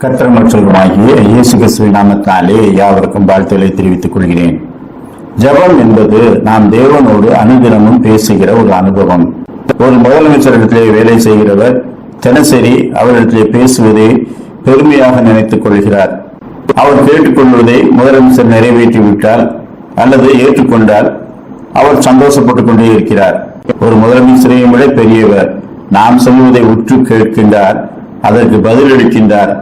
கர்த்தர் மற்றவருமாகிய இயேசு கிறிஸ்துவின் நாமத்தாலே யாவருக்கும் வாழ்த்துக்களை தெரிவித்துக் கொள்கிறேன். ஜபம் என்பது நாம் தேவனோடு அனுதினமும் பேசுகிற ஒரு அனுபவம். ஒரு முதலமைச்சரிடத்திலே வேலை செய்கிறவர் தினசரி அவரிடத்திலே பேசுவதை பெருமையாக நினைத்துக் கொள்கிறார். அவர் கேட்டுக்கொள்வதை முதலமைச்சர் நிறைவேற்றி விட்டால் அல்லது ஏற்றுக்கொண்டால் அவர் சந்தோஷப்பட்டுக் கொண்டே இருக்கிறார். ஒரு முதலமைச்சரையும் விட பெரியவர் நாம் சொல்வதை உற்று கேட்கின்றார் அதற்கு பதிலளிக்கின்றார்.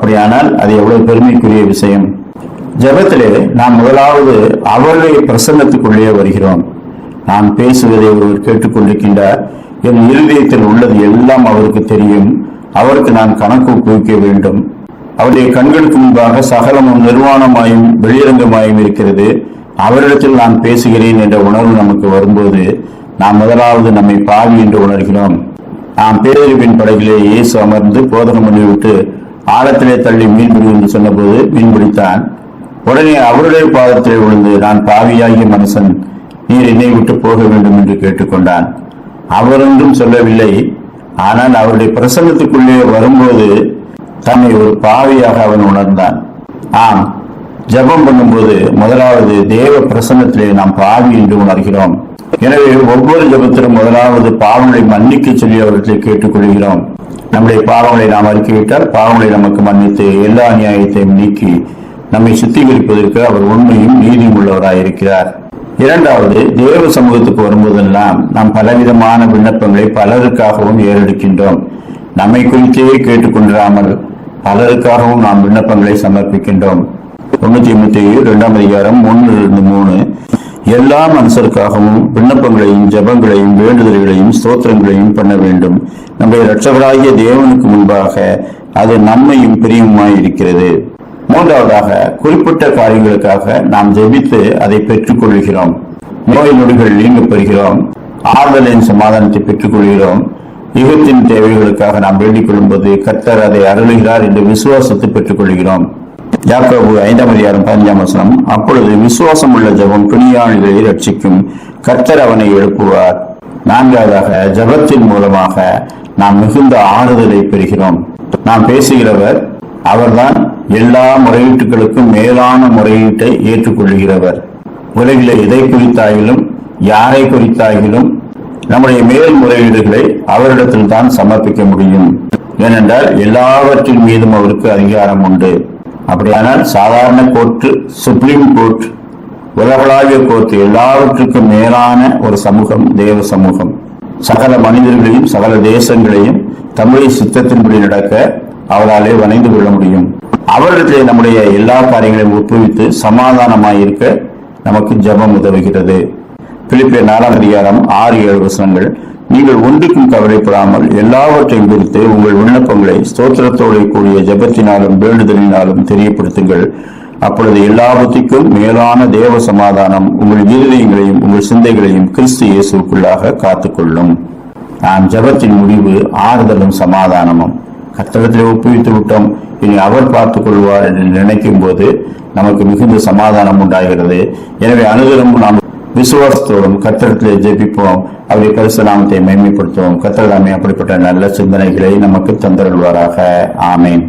அப்படியானால் அது எவ்வளவு பெருமைக்குரிய விஷயம். ஜபத்திலே நாம் முதலாவது அவருடைய பிரசன்னத்துக்குள்ளே வருகிறோம். நான் பேசுவதை ஒருவர் கேட்டுக்கொண்டிருக்கின்றார். என் இருதயத்தில் உள்ளது எல்லாம் அவருக்கு தெரியும். அவருக்கு நான் கணக்கு குவிக்க வேண்டும். அவருடைய கண்களுக்கு முன்பாக சகலமும் நிர்வாணமாயும் வெளியரங்கமாயும் இருக்கிறது. அவரிடத்தில் நான் பேசுகிறேன் என்ற உணர்வு நமக்கு வரும்போது நாம் முதலாவது நம்மை பாவி என்று உணர்கிறோம். நாம் பேரறிவின் படகிலே இயேசு அமர்ந்து போதகம் பண்ணிவிட்டு ஆழத்திலே தள்ளி மீன்பிடி என்று சொன்னபோது மீன்பிடித்தான். உடனே அவருடைய பாதத்திலே விழுந்து நான் பாவியாகிய மனுஷன் நீர் என்னை விட்டு போக வேண்டும் என்று கேட்டுக்கொண்டான். அவரென்றும் சொல்லவில்லை. ஆனால் அவருடைய பிரசங்கத்துக்குள்ளே வரும்போது தன்னை ஒரு பாவியாக அவன் உணர்ந்தான். ஆம் ஜெபம் பண்ணும்போது முதலாவது தேவ பிரசன்னத்திலே நாம் பாவி என்று உணர்கிறோம். எனவே ஒவ்வொரு ஜெபத்திலும் முதலாவது பாவங்களை மன்னிக்க சொல்லி அவர்களை கேட்டுக்கொள்கிறோம். நம்முடைய பாவங்களை நாம் அறிக்கையிட்டால் பாவங்களை நமக்கு மன்னித்து எல்லா அநியாயத்தையும் நீக்கி நம்மை சுத்திகரிப்பதற்கு அவர் உண்மையும் நீதியும் உள்ளவராயிருக்கிறார். இரண்டாவது தேவ சமூகத்துக்கு வரும்போதெல்லாம் நாம் பலவிதமான விண்ணப்பங்களை பலருக்காகவும் ஏறெடுக்கின்றோம். நம்மை குறித்தே கேட்டுக்கொண்டிராமல் பலருக்காகவும் நாம் விண்ணப்பங்களை சமர்ப்பிக்கின்றோம். தொண்ணூத்தி எண்பத்தி ஏழு இரண்டாம் அதிகாரம் ஒன்று இரண்டு மூணு. எல்லா மனுஷருக்காகவும் விண்ணப்பங்களையும் ஜெபங்களையும் வேண்டுதல்களையும் ஸ்தோத்திரங்களையும் பண்ண வேண்டும். நம்முடைய இரட்சகராகிய தேவனுக்கு முன்பாக அது நன்மையும் பிரியுமாய் இருக்கிறது. மூன்றாவதாக குறிப்பிட்ட காரியங்களுக்காக நாம் ஜெபித்து அதை பெற்றுக் கொள்கிறோம் நோய் நொடிகள் நீங்க பெறுகிறோம். ஆறுதலின் சமாதானத்தை பெற்றுக் கொள்கிறோம் யுகத்தின் தேவைகளுக்காக நாம் வேண்டிக் கொள்ளும்போது கர்த்தர் அதை அருளுகிறார் என்று விசுவாசத்தை பெற்றுக் கொள்கிறோம் யாக்கோபு ஐந்தாம் அதிகாரம் பதினஞ்சாம் வசனம் அப்பொழுது விசுவாசம் உள்ள ஜெபம் பிணியாளிகளை ரட்சிக்கும் கர்த்தர் அவனை எழுப்புவார். நான்காவதாக ஜெபத்தின் மூலமாக நாம் மிகுந்த ஆறுதலை பெறுகிறோம். நாம் பேசுகிறவர் அவர்தான் எல்லா முறையீட்டுகளுக்கும் மேலான முறையீட்டை ஏற்றுக்கொள்கிறவர் உலகிலே எதை குறித்தாயிலும் யாரை குறித்தாயிலும் நம்முடைய மேல் முறையீடுகளை அவரிடத்தில் தான் சமர்ப்பிக்க முடியும். ஏனென்றால் எல்லாவற்றின் மீதும் அவருக்கு அதிகாரம் உண்டு. அப்படியானால் சாதாரண கோர்ட்டு சுப்ரீம் கோர்ட் உலகளாவிய கோர்ட்டு எல்லாவற்றுக்கும் மேலான ஒரு சமூகம் தேவ சமூகம். சகல மனிதர்களையும் சகல தேசங்களையும் தமிழை சித்தத்தின்படி நடக்க அவராலே வணைந்து கொள்ள முடியும். அவரிடத்திலே நம்முடைய எல்லா காரியங்களையும் ஒப்புவித்து சமாதானமாயிருக்க நமக்கு ஜெபம் உதவுகிறது. பிலிப்பிய நாலாம் அதிகாரம் ஆறு ஏழு வசனங்கள். நீங்கள் ஒன்றுக்கும் கவலைப்படாமல் எல்லாவற்றையும் குறித்து உங்கள் விண்ணப்பங்களை ஸ்தோத்திரத்தோடு கூடிய ஜெபத்தினாலும் வேண்டுதலினாலும் தெரியப்படுத்துங்கள். அப்பொழுது எல்லாவற்றுக்கும் மேலான தேவ சமாதானம் உங்கள் இருதயங்களையும் உங்கள் சிந்தைகளையும் கிறிஸ்து இயேசுக்குள்ளாக காத்துக்கொள்ளும். நாம் ஜபத்தின் முடிவு ஆறுதலும் சமாதானமும். கத்தகத்தில் ஒப்புவித்து விட்டோம். இனி அவர் பார்த்துக் கொள்வார் என்று நினைக்கும் போது நமக்கு மிகுந்த சமாதானம் உண்டாகிறது. எனவே அனுதினமும் நாம் விசுவாசத்தோடும் கத்திரத்திலே ஜெபிப்போம் அவருடைய பரிசு நாமத்தை மேன்மைப்படுத்துவோம் கத்திரதாமே அப்படிப்பட்ட நல்ல சிந்தனைகளை நமக்கு தந்தருள்வாராக. ஆமேன்.